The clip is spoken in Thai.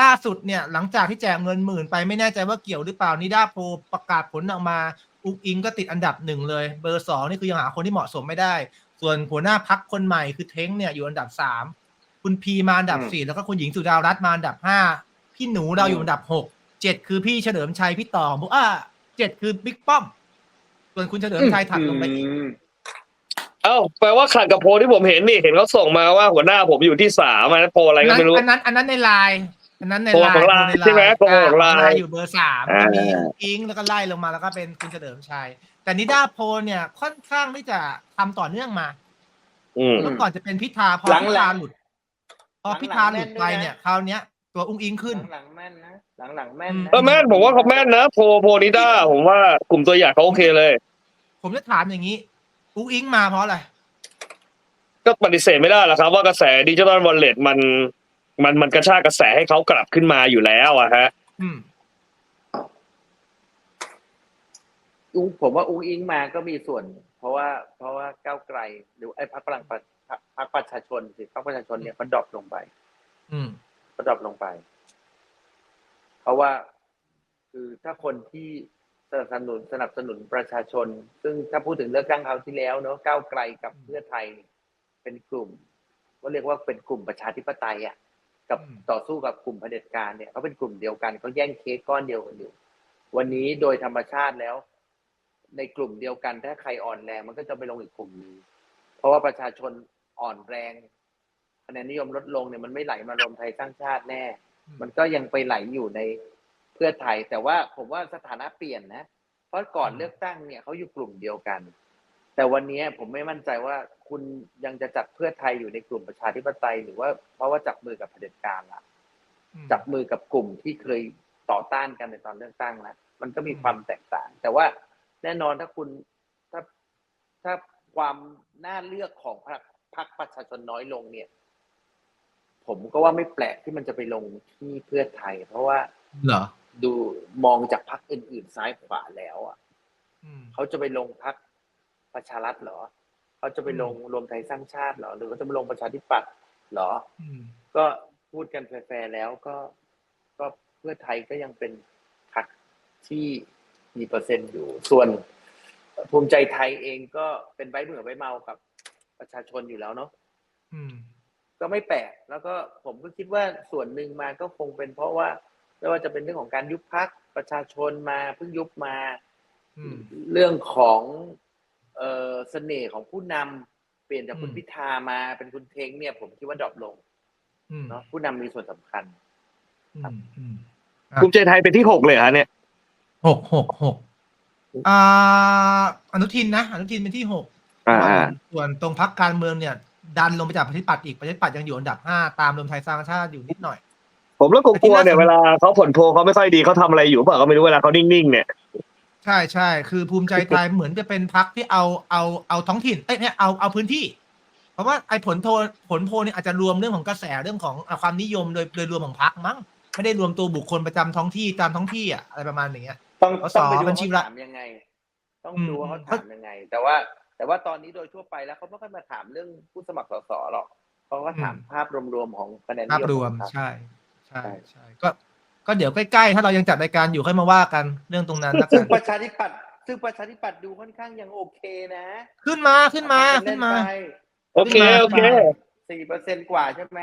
ล่าสุดเนี่ยหลังจากที่แจกเงินหมื่นไปไม่แน่ใจว่าเกี่ยวหรือเปล่านิด้าโพลประกาศผลออกมา อุกอิงก็ติดอันดับหนึ่งเลย เบอร์สองนี่คือยังหาคนที่เหมาะสมไม่ได้ ส่วนหัวหน้าพักคนใหม่คือเท้งเนี่ยอยู่อันดับสามคุณพีมาอันดับอืมสี่แล้วก็คุณหญิงสุดารัตน์มาอันดับห้าพี่หนูเราอยู่อันดับหกเจ็ดคือพี่เฉลิมชัยพี่ต่อบอกอ่าเจ็ดคือบิ๊กป้อม ส่วนคุณเฉลิมชัยถัดลงไปอีกมเอ้าแปลว่าขัดกับโพลที่ผมเห็นนี่เห็นเขาส่งมาว่าหัวหน้าผมอยู่ที่สามอันนั้นโพลอะไรก็ไม่รู้อันนั้นอันนั้นในไลน์อั นนั้นในโพลไลน์ของไลน์ดูในใช่ไหมโพลของไลน์อ่าอยู่เบอร์สามอ่าก็มีอุกอิงแล้วก็ไล่ลงมาแล้วก็เป็นคุณเฉลิมชัย แต่นิด้าโพลเนี่ยค่อนข้างที่จะทำต่อเนื่องมาอืมเมื่อก่อนจะเป็นพิธาพอหลังพิๆธาหลุดพอหลังๆพิธาหลุดไปแม่นด้วยนะเนี่ยคราวเนี้ยตัวอุ้งอิงขึ้น หลังๆแม่นนะหลังๆแม่นนะเออแม่นผมว่าเขาแม่นนะโพลโพลนิด้าผมว่ากลุ่มตัวอย่างเขาโอเคเลย ผมจะถามอย่างนี้อุ้งอิงมาเพราะอะไรก็ปฏิเสธไม่ได้หรอกครับว่ากระแสดิจิทัลวอลเล็ตมัน มันมันกระชากกระแสให้เขากลับขึ้นมาอยู่แล้วอะฮะอืมอุ้งผมว่าอุ้งอิงมาก็มีส่วน เพราะว่า เพราะว่าก้าวไกลหรือไอ้พรรคพลังประพรรคประชาชนสิพรรคประชาชนเนี่ยมันดรอปลงไป อืมมันดรอปลงไป เพราะว่าคือถ้าคนที่สนับสนุนสนับสนุนประชาชน ซึ่งถ้าพูดถึงเลือกตั้งคราวที่แล้วเนาะก้าวไกลกับเพื่อไทยเนี่ยเป็นกลุ่ม ก็เรียกว่าเป็นกลุ่มประชาธิปไตยอะ กับอืมต่อสู้กับกลุ่มเผด็จการเนี่ยเขาเป็นกลุ่มเดียวกันเขาแย่งเค้กก้อนเดียวกันอยู่ วันนี้โดยธรรมชาติแล้ว ในกลุ่มเดียวกัน ถ้าใครอ่อนแรงมันก็จะไปลงอีกกลุ่มหนึงเพราะว่าประชาชนอ่อนแรงคะแนนนิยมลดลงเนี่ยมันไม่ไหลมารวมไทยสร้างชาติแน่ มันก็ยังไปไหลอยู่ในเพื่อไทย แต่ว่าผมว่าสถานะเปลี่ยนนะ เพราะก่อนเลือกตั้งเนี่ยเขาอยู่กลุ่มเดียวกัน แต่วันนี้ผมไม่มั่นใจว่าคุณยังจะจัดเพื่อไทยอยู่ในกลุ่มประชาธิปไตย หรือว่าเพราะว่าจับมือกับเผด็จการละอืมจับมือกับกลุ่มที่เคยต่อต้านกันในตอนเลือกตั้งแล้วมันก็มีความแตกต่าง แต่ว่าแน่นอนถ้าคุณถ้าถ้าความน่าเลือกของพรรคพรรคประชาชนน้อยลงเนี่ย ผมก็ว่าไม่แปลกที่มันจะไปลงที่เพื่อไทย เพราะว่าเหรอดูมองจากพรรคอื่นๆซ้ายขวาแล้ว อะอืมเขาจะไปลงพรรค ประชารัฐเหรอเขาจะไปลงรวมไทยสร้างชาติเหรอ หรือว่าจะไปลงประชาธิปัตย์เหรออืมก็พูดกันแฟร์ๆแล้วก็ก็เพื่อไทยก็ยังเป็นพรรคที่มีเปอร์เซ็นต์อยู่ ส่วนภูมิใจไทยเองก็เป็นใบเหมือใบเมากับประชาชนอยู่แล้วเนาะอืมก็ไม่แปลกแล้วก็ผมก็คิดว่าส่วนหนึ่งมาก็คงเป็นเพราะว่าไม่ว่าจะเป็นเรื่องของการยุบพักประชาชนมาเพิ่งยุบมาอืมเรื่องของ เอ่อเสน่ห์ของผู้นำเปลี่ยนจากคุณอืมพิธามาเป็นคุณเทงเนี่ย ผมคิดว่าดรอปลงอืมเนาะผู้นำมีส่วนสำคัญอืมอืมภูมิใจไทยเป็นที่หกเลยเหรอฮะเนี่ยหกหกหกอ่าอนุทินนะ อนุทินเป็นที่หกอ่าส่วนอ่าส่วนตรงพักการเมืองเนี่ย ดันลงไปจากประชาธิปัตย์อีกประชาธิปัตย์ยังอยู่อันดับห้าตามรวมไทยสร้างชาติอยู่นิดหน่อย ผมแล้วกลัวๆเนี่ยแต่ที่น่าสนเวลาเขาผลโพลเขาไม่ค่อยดีเขาทำอะไรอยู่เปล่าก็ไม่รู้เวลาเขานิ่งๆเนี่ย ใช่ใช่คือภูมิใจไทยเหมือนจะเป็นพักที่เอาเอาเอาท้องถิ่นเอ้ยเนี่ยเอาเอาพื้นที่ เพราะว่าไอ้ผลโพลผลโพลเนี่ยอาจจะรวมเรื่องของกระแสเรื่องของอะความนิยมโดยโดยรวมของพักมั้งไม่ได้รวมตัวบุคคลประจำท้องที่ตามท้องที่อะอะไรประมาณอย่างเงี้ยต้องสต้องไปดูบัว่าญชีเขาละถามยังไง ต้องอืมดูว่าเขาอืมถามยังไง แต่ว่า แต่ว่าตอนนี้โดยทั่วไปแล้วเขาไม่ค่อยมาถามเรื่องผู้สมัครสสหรอกเขาก็ถามภาพรวมๆของคะแนนนิภาพยมรวมของพรรคใช่ใช่ ใช่ใช่ก็ ก็เดี๋ยวใกล้ๆ ถ้าเรายังจัดรายการอยู่ค่อยมาว่ากันเรื่องตรงนั้นแล้วซึ่กังนประชาธิปัตย์ซึ่งประชาธิปัตย์ดูค่อนข้างยังโอเคนะ ขึ้นมาขึ้นมาขึ้นมา โอเคโอเคสี่เปอร์เซ็นต์กว่าใช่ไหม